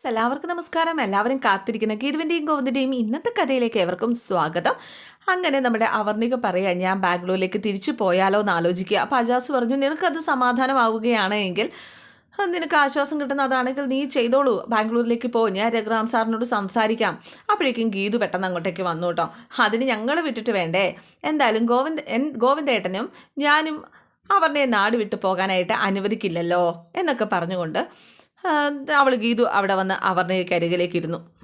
എല്ലാവർക്കും നമസ്കാരം. എല്ലാവരും കാത്തിരിക്കുന്ന. ഗീതുവിന്റെയും ഗോവിന്ദന്റെയും ഇന്നത്തെ കഥയിലേക്ക് ഏവർക്കും സ്വാഗതം. അങ്ങനെ നമ്മുടെ അവർണിക പറയാ ഞാൻ ബാംഗ്ലൂരിലേക്ക് തിരിച്ചു പോയാലോ എന്ന് ആലോചിക്കുക. അപ്പോൾ അജാസ് പറഞ്ഞു നിനക്കത് സമാധാനമാവുകയാണ് എങ്കിൽ ആ, നിനക്ക് ആശ്വാസം കിട്ടുന്ന അതാണെങ്കിൽ നീ ചെയ്തോളൂ. ബാംഗ്ലൂരിലേക്ക് പോ. ഞാൻ രഘുറാം സാറിനോട് സംസാരിക്കാം. അപ്പോഴേക്കും ഗീതു പെട്ടെന്ന് അങ്ങോട്ടേക്ക് വന്നു കേട്ടോ. അതിന് ഞങ്ങൾ വിട്ടിട്ട് വേണ്ടേ? എന്തായാലും ഗോവിന്ദ് എൻ ഗോവിന്ദേട്ടനും ഞാനും അവരുടെ നാട് വിട്ടു പോകാനായിട്ട് അനുവദിക്കില്ലല്ലോ എന്നൊക്കെ പറഞ്ഞുകൊണ്ട് അവൾ ഗീതു അവിടെ വന്ന് അവർണികയ്ക്ക് അരികിലേക്ക് ഇരുന്നു.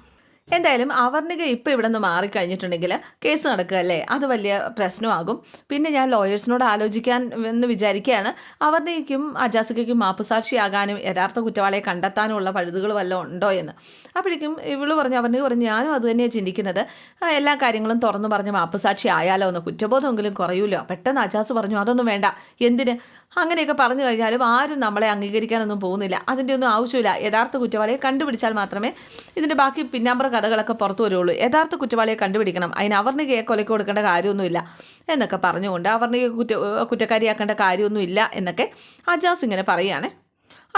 എന്തായാലും അവർണിക ഇപ്പോൾ ഇവിടെ നിന്ന് മാറിക്കഴിഞ്ഞിട്ടുണ്ടെങ്കിൽ കേസ് നടക്കുകയല്ലേ? അത് വലിയ പ്രശ്നമാകും. പിന്നെ ഞാൻ ലോയേഴ്സിനോട് ആലോചിക്കാൻ എന്ന് വിചാരിക്കുകയാണ്. അവർണികയ്ക്കും അജാസികയ്ക്കും മാപ്പുസാക്ഷിയാകാനും യഥാർത്ഥ കുറ്റവാളിയെ കണ്ടെത്താനുമുള്ള പഴുതുകൾ വല്ലതും ഉണ്ടോ എന്ന്. അപ്പോഴേക്കും ഇവൾ പറഞ്ഞു അവർണിക പറഞ്ഞു ഞാനും അത് തന്നെയാണ് ചിന്തിക്കുന്നത്. എല്ലാ കാര്യങ്ങളും തുറന്നു പറഞ്ഞ് മാപ്പുസാക്ഷി ആയാലോ എന്ന്. കുറ്റബോധമെങ്കിലും കുറയൂലോ? പെട്ടെന്ന് അജാസ് പറഞ്ഞു അതൊന്നും വേണ്ട. എന്തിന്? അങ്ങനെയൊക്കെ പറഞ്ഞു കഴിഞ്ഞാലും ആരും നമ്മളെ അംഗീകരിക്കാനൊന്നും പോകുന്നില്ല. അതിന്റെ ഒന്നും ആവശ്യമില്ല. യഥാർത്ഥ കുറ്റവാളിയെ കണ്ടുപിടിച്ചാൽ മാത്രമേ ഇതിന്റെ ബാക്കി പിന്നാമ്പറ കഥകളൊക്കെ പുറത്തു വരുള്ളൂ. യഥാർത്ഥ കുറ്റവാളിയെ കണ്ടുപിടിക്കണം. അതിന് അവർണികയെ കൊലക്ക് കൊടുക്കേണ്ട കാര്യമൊന്നുമില്ല എന്നൊക്കെ പറഞ്ഞുകൊണ്ട് അവർണിക കുറ്റ കുറ്റക്കാരിയാക്കേണ്ട കാര്യമൊന്നുമില്ല എന്നൊക്കെ അജാസ് ഇങ്ങനെ പറയുകയാണ്.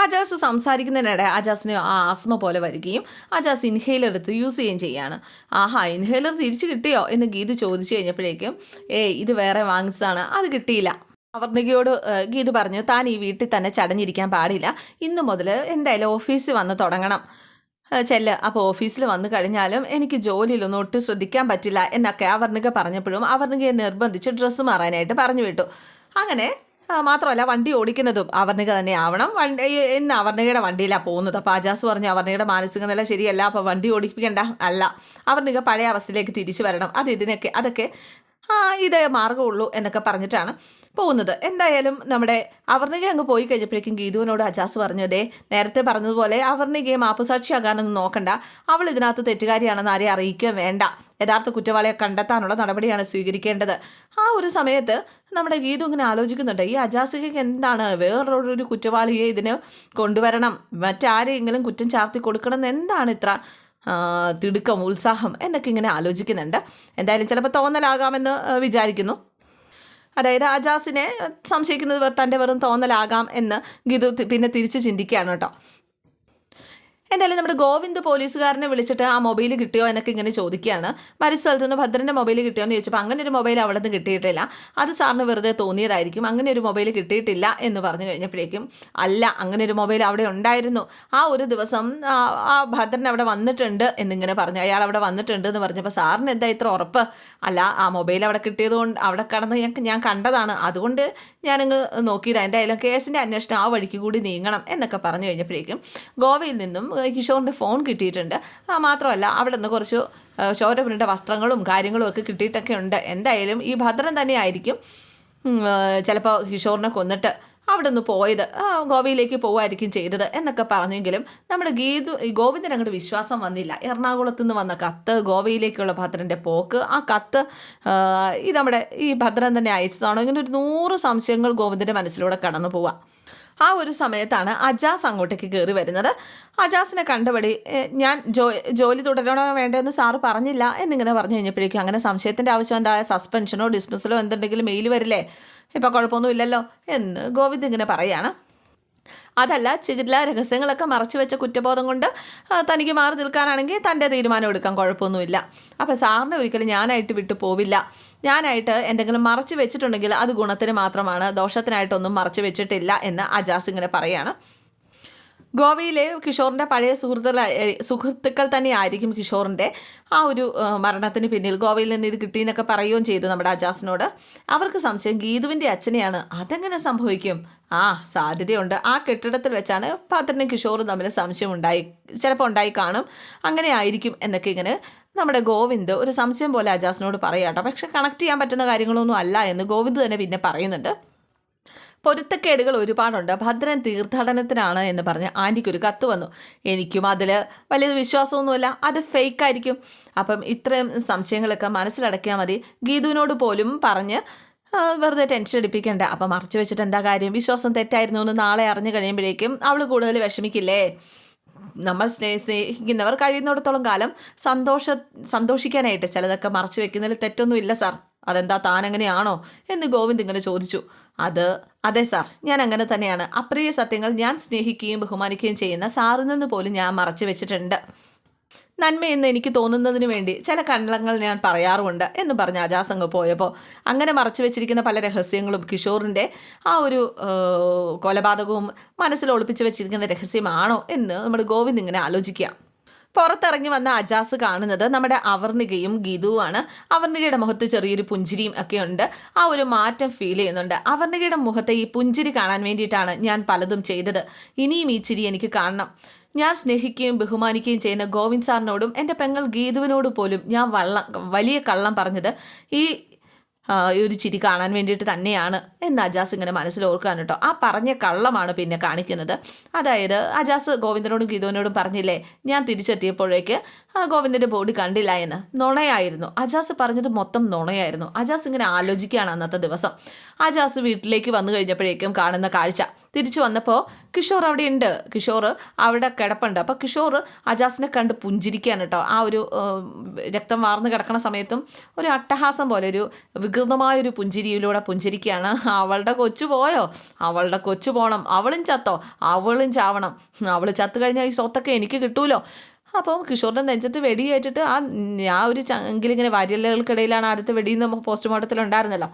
അജാസ് സംസാരിക്കുന്നതിനിടെ അജാസിന് ആ ആസ്മ പോലെ വരികയും അജാസ് ഇൻഹേലർ എടുത്ത് യൂസ് ചെയ്യുകയും ചെയ്യാണ്. ആഹാ ഇൻഹേലർ തിരിച്ചു കിട്ടിയോ എന്ന് ഗീത് ചോദിച്ചു കഴിഞ്ഞപ്പോഴേക്കും ഏയ് ഇത് വേറെ വാങ്ങിച്ചതാണ്. അത് കിട്ടിയില്ല. അവർണികയോട് ഗീത് പറഞ്ഞു താൻ ഈ വീട്ടിൽ തന്നെ ചടഞ്ഞിരിക്കാൻ പാടില്ല. ഇന്നു മുതൽ എന്തായാലും ഓഫീസിൽ വന്ന് തുടങ്ങണം. ചെല്ല്. അപ്പോൾ ഓഫീസിൽ വന്നു കഴിഞ്ഞാലും എനിക്ക് ജോലിയിലൊന്നും ഒട്ടും ശ്രദ്ധിക്കാൻ പറ്റില്ല എന്നൊക്കെ അവർണിക പറഞ്ഞപ്പോഴും അവർണികയെ നിർബന്ധിച്ച് ഡ്രസ്സ് മാറാനായിട്ട് പറഞ്ഞു വിട്ടു. അങ്ങനെ മാത്രമല്ല വണ്ടി ഓടിക്കുന്നതും അവർണിക തന്നെ ആവണം. വണ്ടി ഇന്ന് അവർണികയുടെ വണ്ടിയിലാണ് പോകുന്നത്. അപ്പോൾ അജാസ് പറഞ്ഞു അവർണികയുടെ മാനസിക നില ശരിയല്ല അപ്പോൾ വണ്ടി ഓടിപ്പിക്കണ്ട. അല്ല അവർണിക പഴയ അവസ്ഥയിലേക്ക് തിരിച്ചു വരണം. അത് ഇതിനൊക്കെ അതൊക്കെ ഇതേ മാർഗമുള്ളൂ എന്നൊക്കെ പറഞ്ഞിട്ടാണ് പോകുന്നത്. എന്തായാലും നമ്മുടെ അവർണിക അങ്ങ് പോയി കഴിഞ്ഞപ്പോഴേക്കും ഗീതുവിനോട് അജാസ് പറഞ്ഞതേ നേരത്തെ പറഞ്ഞതുപോലെ അവർണികയെ മാപ്പുസാക്ഷിയാകാനൊന്നും നോക്കണ്ട. അവൾ ഇതിനകത്ത് തെറ്റുകാരിയാണെന്ന് ആരെയും അറിയിക്കുകയും വേണ്ട. യഥാർത്ഥ കുറ്റവാളിയെ കണ്ടെത്താനുള്ള നടപടിയാണ് സ്വീകരിക്കേണ്ടത്. ആ ഒരു സമയത്ത് നമ്മുടെ ഗീതു ഇങ്ങനെ ആലോചിക്കുന്നുണ്ട് ഈ അജാസികയ്ക്ക് എന്താണ്? വേറൊരു കുറ്റവാളിയെ ഇതിന് കൊണ്ടുവരണം. മറ്റാരെയെങ്കിലും കുറ്റം ചാർത്തി കൊടുക്കണം എന്ന് എന്താണ് ഇത്ര തിടുക്കം ഉത്സാഹം? എന്നൊക്കെ ഇങ്ങനെ ആലോചിക്കുന്നുണ്ട്. എന്തായാലും ചിലപ്പോൾ തോന്നലാകാമെന്ന് വിചാരിക്കുന്നു. അതായത് അജാസിനെ സംശയിക്കുന്നത് തന്റെ വെറും തോന്നലാകാം എന്ന് ഗീതു പിന്നെ തിരിച്ച് ചിന്തിക്കുകയാണ് കേട്ടോ. എന്തായാലും നമ്മുടെ ഗോവിന്ദ് പോലീസുകാരനെ വിളിച്ചിട്ട് ആ മൊബൈൽ കിട്ടിയോ എന്നൊക്കെ ഇങ്ങനെ ചോദിക്കുകയാണ്. മരിച്ച സ്ഥലത്ത് നിന്ന് ഭദ്രന്റെ മൊബൈൽ കിട്ടിയോ എന്ന് ചോദിച്ചപ്പോൾ അങ്ങനെ ഒരു മൊബൈൽ അവിടെ നിന്ന് കിട്ടിയിട്ടില്ല. അത് സാറിന് വെറുതെ തോന്നിയതായിരിക്കും. അങ്ങനെ ഒരു മൊബൈൽ കിട്ടിയിട്ടില്ല എന്ന് പറഞ്ഞു കഴിഞ്ഞപ്പോഴേക്കും അല്ല അങ്ങനെ ഒരു മൊബൈൽ അവിടെ ഉണ്ടായിരുന്നു. ആ ഒരു ദിവസം ആ ഭദ്രൻ അവിടെ വന്നിട്ടുണ്ട് എന്നിങ്ങനെ പറഞ്ഞു. അയാൾ അവിടെ വന്നിട്ടുണ്ട് എന്ന് പറഞ്ഞപ്പോൾ സാറിന് എന്താ ഇത്ര ഉറപ്പ്? അല്ല ആ മൊബൈൽ അവിടെ കിട്ടിയതുകൊണ്ട് അവിടെ കടന്ന് ഞാൻ ഞാൻ കണ്ടതാണ്. അതുകൊണ്ട് ഞാനങ്ങ് നോക്കിയതാണ് എന്തായാലും കേസിന്റെ അന്വേഷണം ആ വഴിക്ക് കൂടി നീങ്ങണം എന്നൊക്കെ പറഞ്ഞു കഴിഞ്ഞപ്പോഴേക്കും ഗോവയിൽ നിന്നും കിഷോറിന്റെ ഫോൺ കിട്ടിയിട്ടുണ്ട്. മാത്രമല്ല അവിടെ നിന്ന് കുറച്ച് ഏഹ്, വസ്ത്രങ്ങളും കാര്യങ്ങളും ഒക്കെ കിട്ടിയിട്ടൊക്കെ ഉണ്ട്. എന്തായാലും ഈ ഭദ്രൻ തന്നെയായിരിക്കും ചിലപ്പോൾ കിഷോറിനെ കൊന്നിട്ട് അവിടെ നിന്ന് പോയത് ഗോവയിലേക്ക് പോവായിരിക്കും ചെയ്തത് എന്നൊക്കെ പറഞ്ഞെങ്കിലും നമ്മുടെ ഗീതു ഗോവിന്ദൻ അങ്ങോട്ട് വിശ്വാസം വന്നില്ല. എറണാകുളത്ത് നിന്ന് വന്ന കത്ത് ഗോവയിലേക്കുള്ള ഭദ്രന്റെ പോക്ക് ആ കത്ത് ഈ നമ്മുടെ ഈ ഭദ്രൻ തന്നെ അയച്ചതാണോ? ഇങ്ങനെ ഒരു നൂറ് സംശയങ്ങൾ ഗോവിന്ദന്റെ മനസ്സിലൂടെ കടന്നു പോവാം. ആ ഒരു സമയത്താണ് അജാസ് അങ്ങോട്ടേക്ക് കയറി വരുന്നത്. അജാസിനെ കണ്ടപടി ഞാൻ ജോ ജോലി തുടരണോ വേണ്ടതെന്ന് സാറ് പറഞ്ഞില്ല എന്നിങ്ങനെ പറഞ്ഞു കഴിഞ്ഞപ്പോഴേക്കും അങ്ങനെ സംശയത്തിന്റെ ആവശ്യം എന്താ സസ്പെൻഷനോ ഡിസ്മിസലോ എന്തുണ്ടെങ്കിലും മെയിൽ വരില്ലേ? ഇപ്പോൾ കുഴപ്പമൊന്നുമില്ലല്ലോ എന്ന് ഗോവിന്ദ് ഇങ്ങനെ പറയാണ്. അതല്ല ചികിത്സ രഹസ്യങ്ങളൊക്കെ മറച്ചു വെച്ച കുറ്റബോധം കൊണ്ട് തനിക്ക് മാറി നിൽക്കാനാണെങ്കിൽ തന്റെ തീരുമാനം എടുക്കാൻ കുഴപ്പമൊന്നുമില്ല. അപ്പോൾ സാറിനെ ഒരിക്കലും ഞാനായിട്ട് വിട്ടു പോവില്ല. ഞാനായിട്ട് എന്തെങ്കിലും മറച്ചു വെച്ചിട്ടുണ്ടെങ്കിൽ അത് ഗുണത്തിന് മാത്രമാണ്. ദോഷത്തിനായിട്ടൊന്നും മറച്ചു വെച്ചിട്ടില്ല എന്ന് അജാസ് ഇങ്ങനെ പറയാണ്. ഗോവയിലെ കിഷോറിന്റെ പഴയ സുഹൃത്തുക്കൾ സുഹൃത്തുക്കൾ തന്നെയായിരിക്കും കിഷോറിന്റെ ആ ഒരു മരണത്തിന് പിന്നിൽ. ഗോവയിൽ നിന്ന് ഇത് കിട്ടിയെന്നൊക്കെ പറയുകയും ചെയ്തു നമ്മുടെ അജാസിനോട്. അവർക്ക് സംശയം ഗീതുവിന്റെ അച്ഛനെയാണ്. അതെങ്ങനെ സംഭവിക്കും? ആ സാധ്യതയുണ്ട്. ആ കെട്ടിടത്തിൽ വെച്ചാണ് ഭദ്രനും കിഷോറും തമ്മിൽ സംശയം ഉണ്ടായി. ചിലപ്പോൾ ഉണ്ടായി കാണും. അങ്ങനെ ആയിരിക്കും എന്നൊക്കെ ഇങ്ങനെ നമ്മുടെ ഗോവിന്ദ് ഒരു സംശയം പോലെ അജാസിനോട് പറയാട്ടോ. പക്ഷെ കണക്ട് ചെയ്യാൻ പറ്റുന്ന കാര്യങ്ങളൊന്നും അല്ല എന്ന് ഗോവിന്ദ് തന്നെ പിന്നെ പറയുന്നുണ്ട്. പൊരുത്തക്കേടുകൾ ഒരുപാടുണ്ട്. ഭദ്രൻ തീർത്ഥാടനത്തിനാണ് എന്ന് പറഞ്ഞ് ആന്റിക്കൊരു കത്ത് വന്നു. എനിക്കും അതിൽ വലിയ വിശ്വാസമൊന്നുമില്ല. അത് ഫേക്കായിരിക്കും. അപ്പം ഇത്രയും സംശയങ്ങളൊക്കെ മനസ്സിലടക്കിയാൽ മതി. ഗീതുവിനോട് പോലും പറഞ്ഞ് വെറുതെ ടെൻഷൻ അടിപ്പിക്കണ്ട. അപ്പം മറച്ചു വെച്ചിട്ട് എന്താ കാര്യം? വിശ്വാസം തെറ്റായിരുന്നു എന്ന് നാളെ അറിഞ്ഞു കഴിയുമ്പോഴേക്കും അവൾ കൂടുതൽ വിഷമിക്കില്ലേ? നമ്മൾ സ്നേ സ്നേഹിക്കുന്നവർ കഴിയുന്നിടത്തോളം കാലം സന്തോഷ സന്തോഷിക്കാനായിട്ട് ചിലതൊക്കെ മറച്ചു വെക്കുന്നതിൽ തെറ്റൊന്നുമില്ല സാർ അതെന്താ താൻ അങ്ങനെയാണോ? എന്ന് ഗോവിന്ദ് ഇങ്ങനെ ചോദിച്ചു. അത് അതെ സാർ ഞാൻ അങ്ങനെ തന്നെയാണ്. അപ്രിയ സത്യങ്ങൾ ഞാൻ സ്നേഹിക്കുകയും ബഹുമാനിക്കുകയും ചെയ്യുന്ന സാറിൽ നിന്ന് പോലും ഞാൻ മറച്ചു വെച്ചിട്ടുണ്ട്. നന്മയെന്ന് എനിക്ക് തോന്നുന്നതിന് വേണ്ടി ചില കണ്ണങ്ങൾ ഞാൻ പറയാറുമുണ്ട് എന്ന് പറഞ്ഞ് അജാസ് അങ്ങ് പോയപ്പോൾ അങ്ങനെ മറച്ചു വെച്ചിരിക്കുന്ന പല രഹസ്യങ്ങളും കിഷോറിന്റെ ആ ഒരു കൊലപാതകവും മനസ്സിൽ ഒളിപ്പിച്ച് വെച്ചിരിക്കുന്ന രഹസ്യമാണോ എന്ന് നമ്മുടെ ഗോവിന്ദ് ഇങ്ങനെ ആലോചിക്കുക പുറത്തിറങ്ങി വന്ന അജാസ് കാണുന്നത് നമ്മുടെ അവർണികയും ഗീതുവുമാണ് അവർണികയുടെ മുഖത്ത് ചെറിയൊരു പുഞ്ചിരിയും ഒക്കെ ഉണ്ട്. ആ ഒരു മാറ്റം ഫീൽ ചെയ്യുന്നുണ്ട്. അവർണികയുടെ മുഖത്തെ ഈ പുഞ്ചിരി കാണാൻ വേണ്ടിയിട്ടാണ് ഞാൻ പലതും ചെയ്തത്. ഇനിയും ഈ ചിരി എനിക്ക് കാണണം. ഞാൻ സ്നേഹിക്കുകയും ബഹുമാനിക്കുകയും ചെയ്യുന്ന ഗോവിന്ദ് സാറിനോടും എന്റെ പെങ്ങൾ ഗീതുവിനോട് പോലും ഞാൻ വള്ളം വലിയ കള്ളം പറഞ്ഞത് ഈ ഒരു ചിരി കാണാൻ വേണ്ടിയിട്ട് തന്നെയാണ് എന്ന് അജാസ് ഇങ്ങനെ മനസ്സിൽ ഓർക്കാൻ കേട്ടോ. ആ പറഞ്ഞ കള്ളമാണ് പിന്നെ കാണിക്കുന്നത്. അതായത് അജാസ് ഗോവിന്ദനോടും ഗീതുവിനോടും പറഞ്ഞില്ലേ ഞാൻ തിരിച്ചെത്തിയപ്പോഴേക്ക് ഗോവിന്ദന്റെ ബോഡി കണ്ടില്ല എന്ന്. നുണയായിരുന്നു. അജാസ് പറഞ്ഞത് മൊത്തം നുണയായിരുന്നു. അജാസ് ഇങ്ങനെ ആലോചിക്കുകയാണ് അന്നത്തെ ദിവസം. അജാസ് വീട്ടിലേക്ക് വന്നു കഴിഞ്ഞപ്പോഴേക്കും കാണുന്ന കാഴ്ച. തിരിച്ചു വന്നപ്പോൾ കിഷോർ അവിടെ ഉണ്ട് കിഷോർ അവിടെ കിടപ്പുണ്ട്. അപ്പോൾ കിഷോർ അജാസിനെ കണ്ട് പുഞ്ചിരിക്കുകയാണ് കേട്ടോ. ആ ഒരു രക്തം വാർന്ന് കിടക്കുന്ന സമയത്തും ഒരു അട്ടഹാസം പോലെ ഒരു വികൃതമായൊരു പുഞ്ചിരിയിലൂടെ പുഞ്ചിരിക്കുകയാണ്. അവളുടെ കൊച്ചു പോയോ? അവളുടെ കൊച്ചു പോകണം അവളും ചത്തോ? അവളും ചാവണം. അവൾ ചത്തു കഴിഞ്ഞാൽ ഈ സ്വത്തൊക്കെ എനിക്ക് കിട്ടൂലോ? അപ്പോൾ കിഷോറിന്റെ നെഞ്ചത്ത് വെടിയേറ്റിട്ട് ആ ഞാൻ ഒരു ചങ്കിലിങ്ങനെ വാര്യലുകൾക്കിടയിലാണ് ആദ്യത്തെ വെടിയെന്ന് പോസ്റ്റ്മോർട്ടത്തിൽ ഉണ്ടായിരുന്നല്ലോ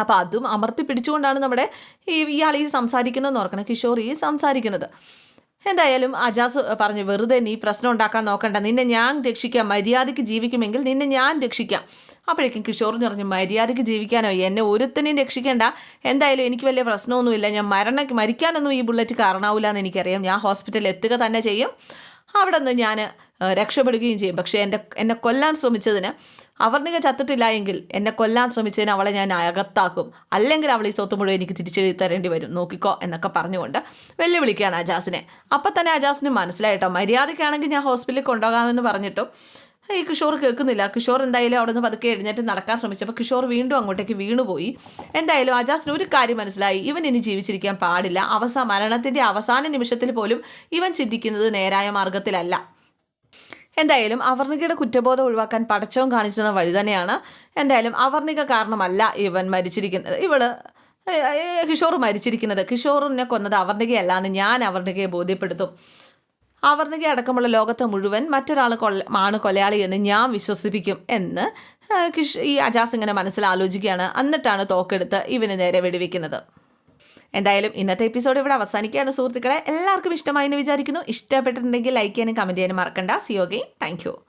അപ്പോൾ അതും അമർത്തി പിടിച്ചുകൊണ്ടാണ് നമ്മുടെ ഈ ഇയാൾ ഈ സംസാരിക്കുന്നതെന്ന് ഓർക്കണം. കിഷോർ ഈ സംസാരിക്കുന്നത്. എന്തായാലും അജാസ് പറഞ്ഞു വെറുതെ നീ പ്രശ്നം ഉണ്ടാക്കാൻ നോക്കണ്ട. നിന്നെ ഞാൻ രക്ഷിക്കാം. മര്യാദയ്ക്ക് ജീവിക്കുമെങ്കിൽ നിന്നെ ഞാൻ രക്ഷിക്കാം. അപ്പോഴേക്കും കിഷോർ പറഞ്ഞു മര്യാദയ്ക്ക് ജീവിക്കാനോ? എന്നെ ഒരുത്തനെയും രക്ഷിക്കേണ്ട. എന്തായാലും എനിക്ക് വലിയ പ്രശ്നമൊന്നുമില്ല. ഞാൻ മരണ മരിക്കാനൊന്നും ഈ ബുള്ളറ്റ് കാരണമാവില്ല എന്ന് എനിക്കറിയാം. ഞാൻ ഹോസ്പിറ്റലിൽ എത്തുക തന്നെ ചെയ്യും. അവിടെ നിന്ന് ഞാൻ രക്ഷപ്പെടുകയും ചെയ്യും. പക്ഷേ എന്റെ എന്നെ കൊല്ലാൻ ശ്രമിച്ചതിന് അവർണിക ചത്തിട്ടില്ല എങ്കിൽ എന്നെ കൊല്ലാൻ ശ്രമിച്ചതിന് അവളെ ഞാൻ അകത്താക്കും. അല്ലെങ്കിൽ അവൾ ഈ സ്വത്ത് മുഴുവൻ എനിക്ക് തിരിച്ചെഴുതി തരേണ്ടി വരും. നോക്കിക്കോ എന്നൊക്കെ പറഞ്ഞുകൊണ്ട് വെല്ലുവിളിക്കുകയാണ് അജാസിനെ. അപ്പം തന്നെ അജാസിന് മനസ്സിലായിട്ടോ മര്യാദയ്ക്കാണെങ്കിൽ ഞാൻ ഹോസ്പിറ്റലിൽ കൊണ്ടുപോകാമെന്ന് പറഞ്ഞിട്ടും ഈ കിഷോർ കേൾക്കുന്നില്ല. കിഷോർ എന്തായാലും അവിടെ നിന്ന് പതുക്കെ എഴുന്നേറ്റ് നടക്കാൻ ശ്രമിച്ചപ്പോൾ കിഷോർ വീണ്ടും അങ്ങോട്ടേക്ക് വീണുപോയി. എന്തായാലും അജാസിന് ഒരു കാര്യം മനസ്സിലായി. ഇവൻ ഇനി ജീവിച്ചിരിക്കാൻ പാടില്ല. അവസാന മരണത്തിന്റെ അവസാന നിമിഷത്തിൽ പോലും ഇവൻ ചിന്തിക്കുന്നത് നേരായ മാർഗത്തിലല്ല എന്തായാലും അവർണികയുടെ കുറ്റബോധം ഒഴിവാക്കാൻ പടച്ചവും കാണിച്ചിരുന്ന വഴി തന്നെയാണ് എന്തായാലും അവർണിക കാരണമല്ല ഇവൻ മരിച്ചിരിക്കുന്നത്. ഇവൾ കിഷോർ മരിച്ചിരിക്കുന്നത്. കിഷോറിനെ കൊന്നത് അവർണികയല്ല എന്ന് ഞാൻ അവർണികയെ ബോധ്യപ്പെടുത്തും. അവർണിക അടക്കമുള്ള ലോകത്ത് മുഴുവൻ മറ്റൊരാൾ കൊള്ള ആണ് കൊലയാളി എന്ന് ഞാൻ വിശ്വസിപ്പിക്കും എന്ന് കിഷ് ഈ അജാസ് ഇങ്ങനെ മനസ്സിൽ ആലോചിക്കുകയാണ്. എന്നിട്ടാണ് തോക്കെടുത്ത് ഇവന് നേരെ വെടിവെക്കുന്നത്. എന്തായാലും ഇന്നത്തെ എപ്പിസോഡ് ഇവിടെ അവസാനിക്കുകയാണ്. സുഹൃത്തുക്കളെ എല്ലാവർക്കും ഇഷ്ടമായി എന്ന് വിചാരിക്കുന്നു. ഇഷ്ടപ്പെട്ടിട്ടുണ്ടെങ്കിൽ ലൈക്ക് ചെയ്യാനും കമന്റ് ചെയ്യാനും മറക്കണ്ട. സിയോഗെയും താങ്ക് യു